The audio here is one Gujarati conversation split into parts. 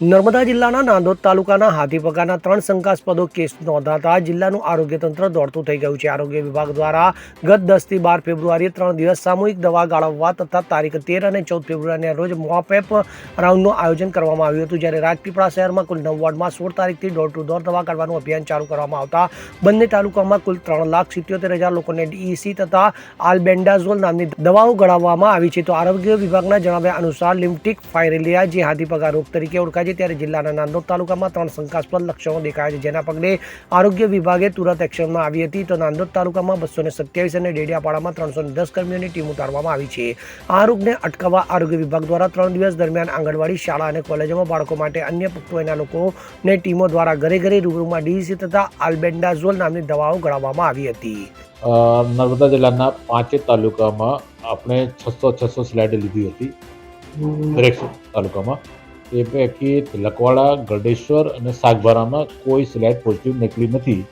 નર્મદા જિલ્લાના નાંદોદ તાલુકાના હાથીપગાના ત્રણ શંકાસ્પદો કેસ નોંધાતા જિલ્લાનું આરોગ્ય તંત્ર દોડતું થઈ ગયું છે. આરોગ્ય વિભાગ દ્વારા ગત દસથી બાર ફેબ્રુઆરીએ ત્રણ દિવસ સામૂહિક દવા ગાળવવા તથા તારીખ તેર અને ચૌદ ફેબ્રુઆરીના રોજ મોપેપ રાઉન્ડનું આયોજન કરવામાં આવ્યું હતું. જ્યારે રાજપીપળા શહેરમાં કુલ નવ વોર્ડમાં સોળ તારીખથી ડોર ટુ ડોર દવા કાઢવાનું અભિયાન ચાલુ કરવામાં આવતા બંને તાલુકામાં કુલ ત્રણ લાખ સિત્યોતેર હજાર લોકોને ડીઈસી તથા આલ્બેન્ડાઝોલ નામની દવાઓ ગળાવવામાં આવી છે. તો આરોગ્ય વિભાગના જણાવ્યા અનુસાર લિમ્ટિક ફાયરેલિયા જે હાથીપગા રોગ તરીકે ઓળખાય છે ત્યારે જિલ્લાના નાંદોદ તાલુકામાં ત્રણ શંકાસ્પદ લક્ષણો દેખાયા છે. જેના પગલે આરોગ્ય વિભાગે તુરંત એક્શનમાં આવી હતી. તો નાંદોદ તાલુકામાં બસો ને સત્યાવીસ અને ડેડિયાપાડામાં ત્રણસો ને દસ કર્મીઓની ટીમ ઉતારવામાં આવી છે. આ રોગને અટકાવવા આરોગ્ય વિભાગ દ્વારા ત્રણ દિવસ દરમિયાન આંગણવાડી શાળા અને કોલેજોમાં બાળકો માટે અન્ય પુખ્ત વયના લોકોને ટીમો દ્વારા ઘરે ઘરે રૂબરૂમાં ડીસી તથા આલ્બેન્ડાઝોલ નામની દવાઓ ગળાવવામાં આવી હતી. નર્મદા જિલ્લાના પાંચે તાલુકામાં આપણે છસો છસો સ્લાઇડ લીધી હતી. દરેક તાલુકામાં. એ પૈકી લકવાડા ગરડેશ્વર અને સાગબારામાં કોઈ સ્લાઇડ પોઝિટિવ નીકળી નથી.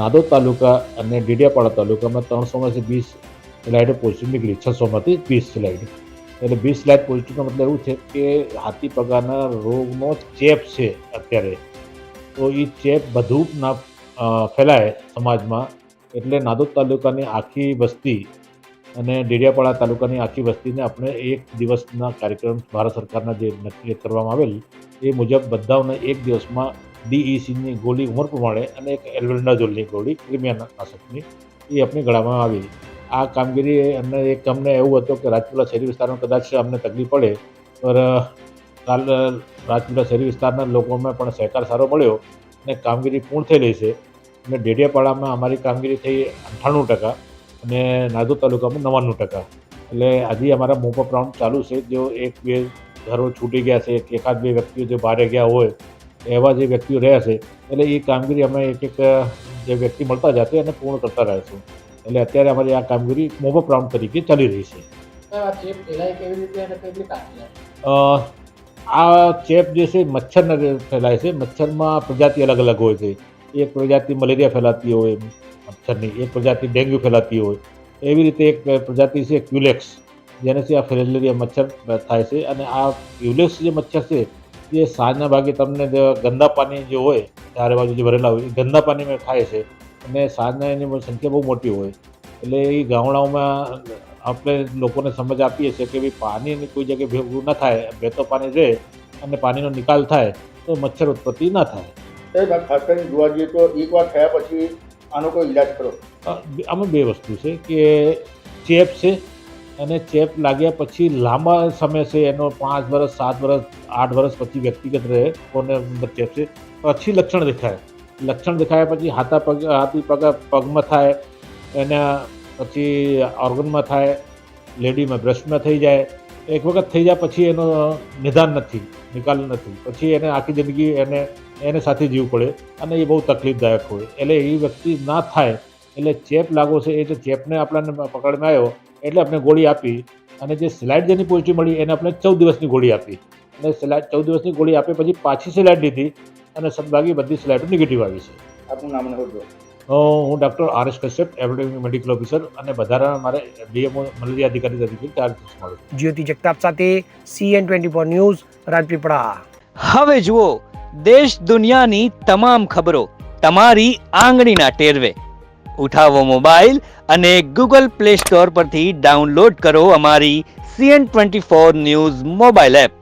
નાદોદ તાલુકા અને ડીડિયાપાડા તાલુકામાં ત્રણસોમાંથી વીસ સ્લાઇડ પોઝિટિવ નીકળી. છસોમાંથી વીસ સ્લાઇડ એટલે વીસ સ્લાઇડ પોઝિટિવનો મતલબ એવું છે કે હાથી પગારના રોગનો ચેપ છે અત્યારે. તો એ ચેપ બધું ના ફેલાય સમાજમાં. એટલે નાદોદ તાલુકાની આખી વસ્તી અને ડેડિયાપાડા તાલુકાની આખી વસ્તીને આપણે એક દિવસના કાર્યક્રમ ભારત સરકારના જે નક્કી કરવામાં આવેલ, એ મુજબ બધાઓને એક દિવસમાં ડીઈસીની ગોળી ઉંમર પ્રમાણે અને એક એલ્વેન્ડાઝોલની ગોળી ક્રિમિયા નાશકની એ આપણે ગળામાં આવી. આ કામગીરી અને એક અમને એવું હતું કે રાજપીપળા શહેરી વિસ્તારમાં કદાચ અમને તકલીફ પડે, પર કાલ રાજપીપળા શહેરી વિસ્તારના લોકોમાં પણ સહકાર સારો મળ્યો અને કામગીરી પૂર્ણ થયેલી છે. અને ડેડિયાપાડામાં અમારી કામગીરી થઈ અઠ્ઠાણું ટકા અને નાદોદ તાલુકામાં નવ્વાણું ટકા. એટલે આજે અમારા મોપઅપ રાઉન્ડ ચાલુ છે. જો એક બે ઘરો છૂટી ગયા છે એકાદ બે વ્યક્તિઓ જે બહાર ગયા હોય એવા જે વ્યક્તિઓ રહ્યા છે એટલે એ કામગીરી અમે એક એક જે વ્યક્તિ મળતા જશે અને પૂર્ણ કરતા રહીશું. એટલે અત્યારે અમારી આ કામગીરી મોપઅપ રાઉન્ડ તરીકે ચાલી રહી છે. આ ચેપ જે છે મચ્છરના ફેલાય છે. મચ્છરમાં પ્રજાતિ અલગ અલગ હોય છે. એક પ્રજાતિ મલેરિયા ફેલાતી હોય મચ્છરની એક પ્રજાતિ ડેન્ગ્યુ ફેલાતી હોય. એવી રીતે એક પ્રજાતિ છે ક્યુલેક્સ જેનાથી આ ફેલેરિયા મચ્છર થાય છે. અને આ ક્યુલેક્સ જે મચ્છર છે, એ સાંજના ભાગે તમને ગંદા પાણી જે હોય, ચારે બાજુ જે ભરેલા હોય, એ ગંદા પાણીમાં ખાય છે. અને સાંજના એની સંખ્યા બહુ મોટી હોય. એટલે એ ગામડાઓમાં આપણે લોકોને સમજ આપીએ છીએ કે ભાઈ પાણીની કોઈ જગ્યાએ ભેગું ન થાય, ભેતો પાણી રહે અને પાણીનો નિકાલ થાય, તો મચ્છર ઉત્પત્તિ ન થાય. સાહેબ ખાસ કરીને જોવા જઈએ તો એકવાર થયા પછી આનો કોઈ ઈલાજ કરો આમાં બે વસ્તુ છે કે ચેપ છે અને ચેપ લાગ્યા પછી લાંબા સમય છે, એનો પાંચ વર્ષ સાત વર્ષ આઠ વર્ષ પછી વ્યક્તિગત રહે, કોને ચેપ છે. પછી લક્ષણ દેખાય. લક્ષણ દેખાયા પછી હાથા પગ, હાથી પગ, પગમાં થાય, એના પછી ઓર્ગનમાં થાય લેડીમાં બ્રેસ્ટમાં થઈ જાય એક વખત થઈ જાય પછી એનો નિદાન નથી નિકાલ નથી. પછી એને આખી જિંદગી એને એને સાથે જીવવું પડે અને એ બહુ તકલીફદાયક હોય. એટલે એ વ્યક્તિ ના થાય એટલે ચેપ લાગો છે એ જે ચેપને આપણને પકડમાં આવ્યો એટલે આપણે ગોળી આપી અને જે સ્લાઇડ જેની પોઝિટિવ મળી એને આપણે ચૌદ દિવસની ગોળી આપી. અને સ્લાઇડ ચૌદ દિવસની ગોળી આપી પછી પાછી સ્લાઇડ લીધી અને સદભાગી બધી સ્લાઇડો નેગેટિવ આવી છે. આપનું નામ ને હોદ્દો. અ, હું doctor R S Kashyap average medical officer અને વધારા મારે ડીએમઓ મલેરિયા અધિકારી તરીકે ચાર્જ મળે. જ્યોતિ જગતાપ સાથે CN twenty four news Rajpipla. હવે જુઓ દેશ દુનિયાની તમામ ખબરો તમારી આંગળીના ટેરવે. ઉઠાવો મોબાઈલ અને ગૂગલ પ્લે સ્ટોર પરથી ડાઉનલોડ કરો અમારી CN twenty four news mobile app.